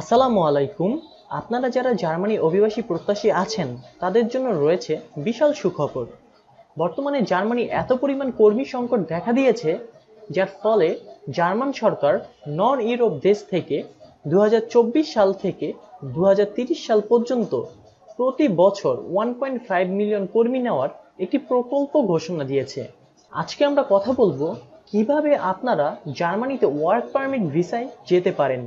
আসসালামু আলাইকুম। আপনারা যারা জার্মানি অভিবাসী প্রত্যাশী আছেন, তাদের জন্য রয়েছে বিশাল সুখবর। বর্তমানে জার্মানি এত পরিমাণ কর্মী সংকট দেখা দিয়েছে, যার ফলে জার্মান সরকার নন ইউরোপ দেশ থেকে দু হাজার চব্বিশ সাল থেকে দু সাল পর্যন্ত প্রতি বছর ওয়ান পয়েন্ট ফাইভ মিলিয়ন কর্মী নেওয়ার একটি প্রকল্প ঘোষণা দিয়েছে। আজকে আমরা কথা বলব, কীভাবে আপনারা জার্মানিতে ওয়ার্ক পারমিট ভিসায় যেতে পারেন।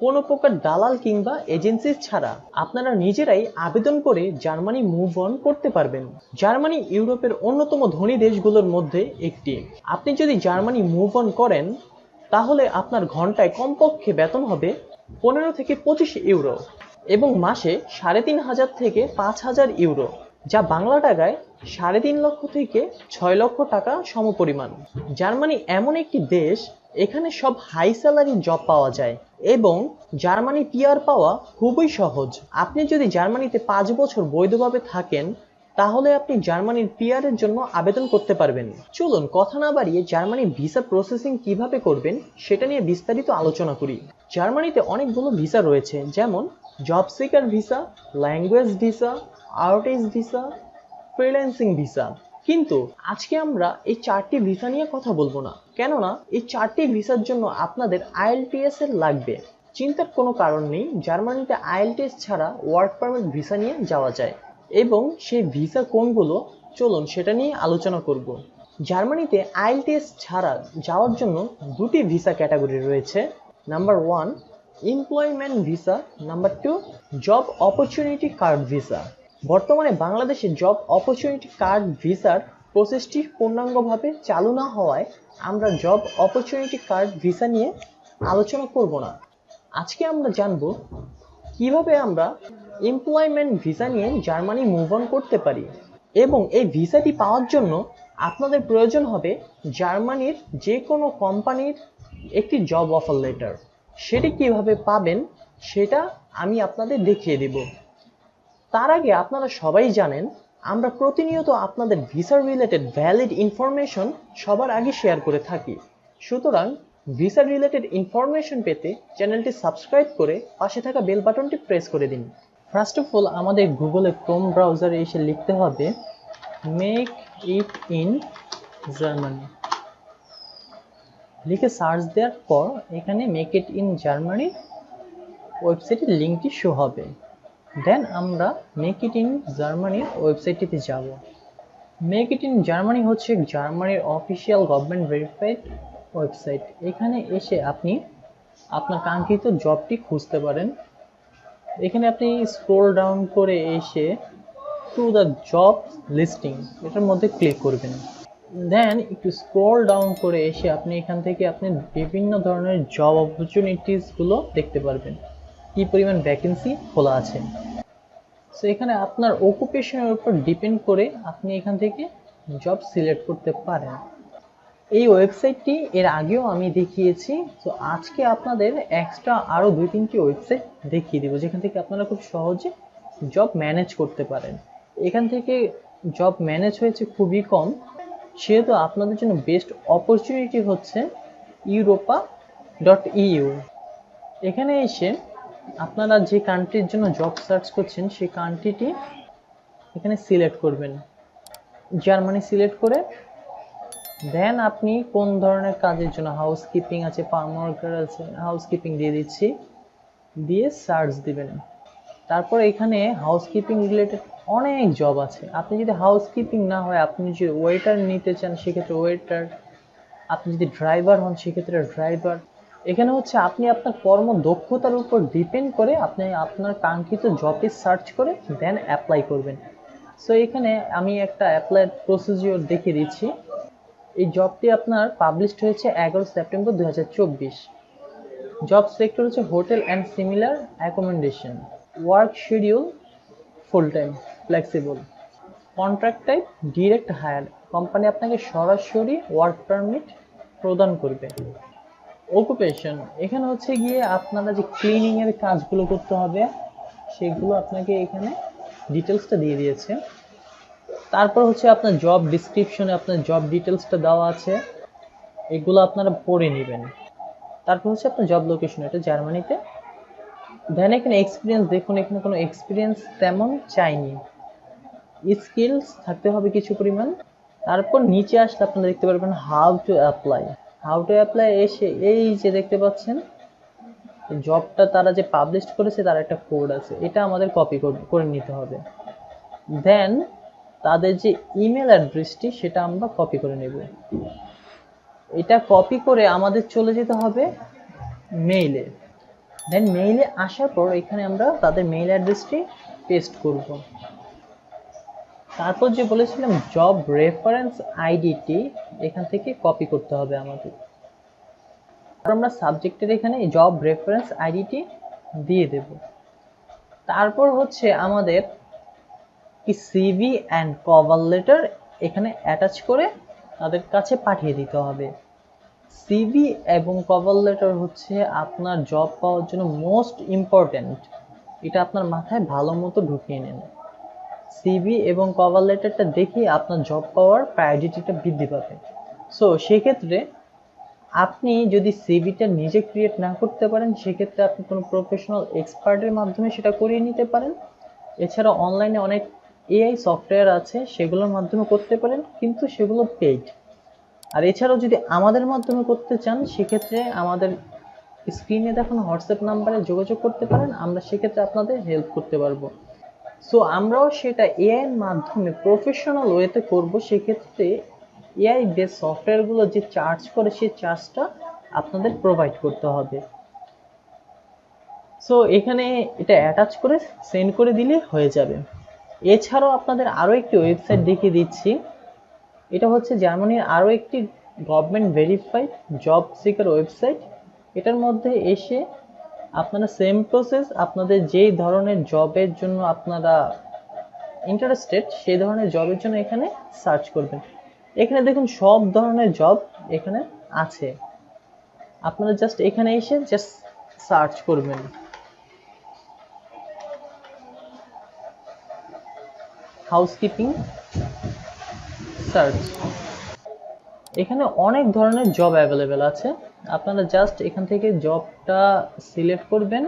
কোনো প্রকার দালাল কিংবা এজেন্সি ছাড়া আপনারা নিজেরাই আবেদন করে জার্মানি মুভ অন করতে পারবেন। জার্মানি ইউরোপের অন্যতম ধনী দেশগুলোর মধ্যে একটি। আপনি যদি জার্মানি মুভ অন করেন, তাহলে আপনার ঘন্টায় কমপক্ষে বেতন হবে পনেরো থেকে পঁচিশ ইউরো এবং মাসে সাড়ে তিন হাজার থেকে পাঁচ হাজার ইউরো, যা বাংলা টাকায় সাড়ে তিন লক্ষ থেকে ছয় লক্ষ টাকা সমপরিমাণ। জার্মানি এমন একটি দেশ এখানে সব হাই স্যালারি জব পাওয়া যায় এবং জার্মানি পিআর পাওয়া খুবই সহজ। আপনি যদি জার্মানিতে পাঁচ বছর বৈধভাবে থাকেন, তাহলে আপনি জার্মানির পিআর এর জন্য আবেদন করতে পারবেন। চলুন কথা না বাড়িয়ে জার্মানির ভিসা প্রসেসিং কীভাবে করবেন, সেটা নিয়ে বিস্তারিত আলোচনা করি। জার্মানিতে অনেকগুলো ভিসা রয়েছে, যেমন job seeker visa language visa outage visa freelancing visa কিন্তু আজকে আমরা এই চারটি ভিসা নিয়ে কথা বলব না। কেননা এই চারটি ভিসার জন্য আপনাদের আইএলটিএস এর লাগবে। চিন্তার কোনো কারণ নেই, জার্মানিতে আইএলটিএস ছাড়া ওয়ার্ক পারমিট ভিসা নিয়ে যাওয়া যায়। এবং সেই ভিসা কোনগুলো, চলুন সেটা নিয়ে আলোচনা করব। জার্মানিতে আইএলটিএস ছাড়া যাওয়ার জন্য দুটি ভিসা ক্যাটাগরি রয়েছে। Number one employment visa number two job opportunity card visa বর্তমানে বাংলাদেশে জব অপরচুনিটি কার্ড ভিসার প্রসেসটি পূর্ণাঙ্গভাবে চালু না হওয়ায় আমরা জব অপরচুনিটি কার্ড ভিসা নিয়ে আলোচনা করব না। আজকে আমরা জানব কীভাবে আমরা এমপ্লয়মেন্ট ভিসা নিয়ে জার্মানি মুভ অন করতে পারি এবং এই ভিসাটি পাওয়ার জন্য আপনাদের প্রয়োজন হবে জার্মানির যে কোনো কোম্পানির একটি জব অফার লেটার সেটি কীভাবে পাবেন সেটা আমি আপনাদের দেখিয়ে দেব। তার আগে আপনারা সবাই জানেন, আমরা প্রতিনিয়ত আপনাদের ভিসা রিলেটেড ভ্যালিড ইনফরমেশন সবার আগে শেয়ার করে থাকি। সুতরাং ভিসা রিলেটেড ইনফরমেশন পেতে চ্যানেলটি সাবস্ক্রাইব করে পাশে থাকা বেল বাটনটি প্রেস করে দিন। ফার্স্ট অফ অল আমাদের গুগলে ক্রোম ব্রাউজারে এসে লিখতে হবে মেক ইট ইন জার্মানি লিখে সার্চ দেওয়ার পর, এখানে মেক ইট ইন জার্মানি ওয়েবসাইটের লিঙ্কটি শো হবে। দেন আমরা মেক ইট ইন জার্মানির ওয়েবসাইটটিতে যাব। মেক ইট ইন জার্মানি হচ্ছে জার্মানির অফিসিয়াল গভর্নমেন্ট ভেরিফাইড ওয়েবসাইট এখানে এসে আপনি আপনার কাঙ্ক্ষিত জবটি খুঁজতে পারেন। এখানে আপনি স্ক্রোল ডাউন করে এসে টু দ্য জব লিস্টিং এটার মধ্যে ক্লিক করবেন। দেন একটু স্ক্রোল ডাউন করে এসে আপনি এখান থেকে আপনি বিভিন্ন ধরনের জব অপরচুনিটিসগুলো দেখতে পারবেন। কি পরিমাণ ভ্যাকেন্সি খোলা আছে? সো এখানে আপনার অকুপেশনের উপর ডিপেন্ড করে আপনি এখান থেকে জব সিলেক্ট করতে পারেন। এই ওয়েবসাইটটি এর আগেও আমি দেখিয়েছি। তো আজকে আপনাদের এক্সট্রা আরও দুই তিনটি ওয়েবসাইট দেখিয়ে দেবো, যেখান থেকে আপনারা খুব সহজে জব ম্যানেজ করতে পারেন। এখান থেকে জব ম্যানেজ হয়েছে খুবই কম। সেহেতু আপনাদের জন্য বেস্ট অপরচুনিটি হচ্ছে ইউরোপা ডট ইউ এখানে এসে আপনারা যে কান্ট্রির জন্য জব সার্চ করছেন, সেই কান্ট্রিটি এখানে সিলেক্ট করবেন। জার্মানি সিলেক্ট করে দেন আপনি কোন ধরনের কাজের জন্য হাউসকিপিং আছে ফার্ম ওয়ার্কার আছে হাউসকিপিং দিয়ে দিচ্ছি, দিয়ে সার্চ দিবেন। তারপর এখানে হাউসকিপিং রিলেটেড অনেক জব আছে। আপনি যদি হাউসকিপিং না হয়, আপনি যদি ওয়েটার নিতে চান, সেক্ষেত্রে ওয়েটার আপনি যদি ড্রাইভার হন, সেক্ষেত্রে ড্রাইভার এখানে হচ্ছে আপনি আপনার কর্ম দক্ষতার উপর ডিপেন্ড করে আপনি আপনার কাঙ্ক্ষিত জবটি সার্চ করে দেন অ্যাপ্লাই করবেন। সো এখানে আমি একটা অ্যাপ্লাই প্রসিজিওর দেখিয়ে দিচ্ছি। এই জবটি আপনার পাবলিশড হয়েছে এগারো সেপ্টেম্বর দু হাজার চব্বিশ। জব সেক্টর হচ্ছে hotel and similar accommodation work schedule full time flexible contract type direct hire company আপনাকে সরাসরি ওয়ার্ক পারমিট প্রদান করবে। অকুপেশন এখানে হচ্ছে গিয়ে আপনারা যে ক্লিনিং এর কাজগুলো করতে হবে, সেগুলো আপনাকে এখানে ডিটেলসটা দিয়ে দিয়েছে। তারপর হচ্ছে আপনার জব ডিসক্রিপশনে আপনার জব ডিটেলসটা দেওয়া আছে, এগুলো আপনারা পড়ে নেবেন। তারপর হচ্ছে আপনার জব লোকেশন এটা জার্মানিতে। দেন এখানে এক্সপিরিয়েন্স দেখুন এখানে কোনো এক্সপিরিয়েন্স তেমন চাইনি। স্কিলস থাকতে হবে কিছু পরিমাণ। তারপর নিচে আসলে আপনারা দেখতে পারবেন how to apply how to apply এসে এই যে দেখতে পাচ্ছেন জবটা তারা যে পাবলিশ করেছে তার একটা কোড আছে। এটা আমাদের কপি করে নিতে হবে। দেন তাদের যে ইমেল অ্যাড্রেসটি সেটা আমরা কপি করে নেব। এটা কপি করে আমাদের চলে যেতে হবে মেইলে দেন মেইলে আসার পর এখানে আমরা তাদের মেইল অ্যাড্রেসটি পেস্ট করব। তারপর যে বলেছিলাম জব রেফারেন্স আইডিটি এখান থেকে কপি করতে হবে আমাদের। আমরা সাবজেক্টের এখানে জব রেফারেন্স আইডিটি দিয়ে দেব। তারপর হচ্ছে আমাদের সিভি অ্যান্ড কভার লেটার এখানে অ্যাটাচ করে তাদের কাছে পাঠিয়ে দিতে হবে। সিভি এবং কভার লেটার হচ্ছে আপনার জব পাওয়ার জন্য মোস্ট ইম্পর্ট্যান্ট এটা আপনার মাথায় ভালো মতো ঢুকিয়ে নেন। সিভি এবং কভার লেটারটা দেখে আপনার জব পাওয়ার প্রায়োরিটিটা বৃদ্ধি পাবে। সো সেক্ষেত্রে আপনি যদি সিভিটা নিজে ক্রিয়েট না করতে পারেন, সেক্ষেত্রে আপনি কোনো প্রফেশনাল এক্সপার্টের মাধ্যমে সেটা করিয়ে নিতে পারেন। এছাড়া অনলাইনে অনেক এআই সফটওয়্যার আছে, সেগুলোর মাধ্যমে করতে পারেন, কিন্তু সেগুলো পেইড আর এছাড়াও যদি আমাদের মাধ্যমে করতে চান, সেক্ষেত্রে আমাদের স্ক্রিনে দেখানো হোয়াটসঅ্যাপ নাম্বারে যোগাযোগ করতে পারেন, আমরা সেক্ষেত্রে আপনাদের হেল্প করতে পারব। সো আমরাও সেটা এআই এর মাধ্যমে প্রফেশনাল ওয়েতে করব। সেক্ষেত্রে এআই বেস সফটওয়্যারগুলো যে চার্জ করে, সেই চার্জটা আপনাদের প্রোভাইড করতে হবে। সো এখানে এটা অ্যাটাচ করে সেন্ড করে দিলে হয়ে যাবে। এছাড়াও আপনাদের আরও একটি ওয়েবসাইট দেখিয়ে দিচ্ছি। এটা হচ্ছে জার্মানির আরও একটি government verified job seeker website এটার মধ্যে এসে আপনারা সেম প্রসেস আপনাদের যেই ধরনের জবের জন্য আপনারা ইন্টারেস্টেড সেই ধরনের জবের জন্য এখানে সার্চ করবেন। এখানে দেখুন সব ধরনের জব এখানে আছে। আপনারা জাস্ট এখানে এসে জাস্ট সার্চ করবেন। হাউসকিপিং সার্চ এখানে অনেক ধরনের জব অ্যাভেলেবেল আছে। আপনারা জাস্ট এখান থেকে জবটা সিলেক্ট করবেন।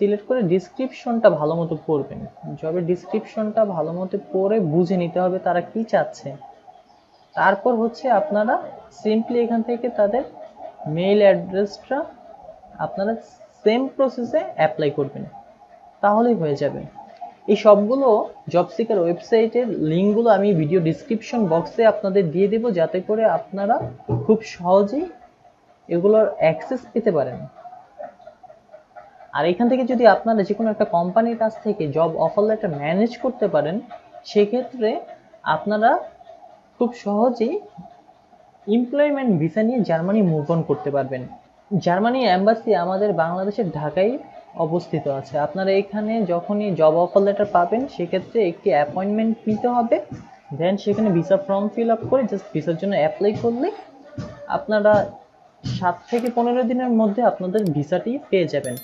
সিলেক্ট করে ডিসক্রিপশনটা ভালো মতো পড়বেন। জবের ডিসক্রিপশনটা ভালো মতো পড়ে বুঝে নিতে হবে তারা কি চাচ্ছে। তারপর হচ্ছে আপনারা সিম্পলি এখান থেকে তাদের মেইল অ্যাড্রেসটা আপনারা সেম প্রসেসে অ্যাপ্লাই করবেন। তাহলেই হয়ে যাবে। এই সবগুলো জব সিকার ওয়েবসাইটের লিঙ্কগুলো আমি ভিডিও ডিসক্রিপশন বক্সে আপনাদের দিয়ে দেব, যাতে করে আপনারা খুব সহজেই এগুলোর অ্যাক্সেস পেতে পারেন। আর এখান থেকে যদি আপনারা যে কোনো একটা কোম্পানির কাছ থেকে জব অফার লেটার ম্যানেজ করতে পারেন, সেক্ষেত্রে আপনারা খুব সহজেই এমপ্লয়মেন্ট ভিসা নিয়ে জার্মানি মুভ অন করতে পারবেন। জার্মানি অ্যাম্বাসি আমাদের বাংলাদেশের ঢাকায় অবস্থিত আছে। আপনারা এখানে যখনই জব অফার লেটার পাবেন, সেক্ষেত্রে একটি অ্যাপয়েন্টমেন্ট নিতে হবে। দেন সেখানে ভিসা ফর্ম ফিল আপ করে জাস্ট ভিসার জন্য অ্যাপ্লাই করলে আপনারা সাত থেকে পনেরো দিনের মধ্যে আপনাদের ভিসাটি পেয়ে যাবেন।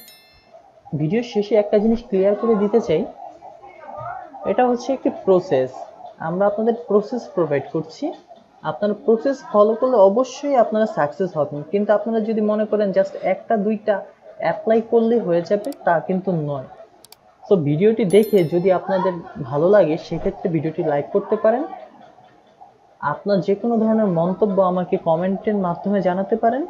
ভিডিওর শেষে একটা জিনিস ক্লিয়ার করে দিতে চাই। এটা হচ্ছে একটি প্রসেস আমরা আপনাদের প্রসেস প্রোভাইড করছি। আপনার প্রসেস ফলো করলে অবশ্যই আপনারা সাকসেস হবেন। কিন্তু আপনারা যদি মনে করেন জাস্ট একটা, দুইটা অ্যাপ্লাই করলে হয়ে যাবে, তা কিন্তু নয়। তো ভিডিওটি দেখে যদি আপনাদের ভালো লাগে, সেক্ষেত্রে ভিডিওটি লাইক করতে পারেন। আপনার যে কোনো ধরনের মন্তব্য আমাকে কমেন্টের মাধ্যমে জানাতে পারেন।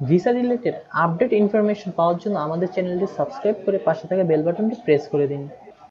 ভিসা রিলেটেড আপডেট ইনফরমেশন পাওয়ার জন্য আমাদের চ্যানেলটি সাবস্ক্রাইব করে পাশে থাকা বেল বাটনটি প্রেস করে দিন।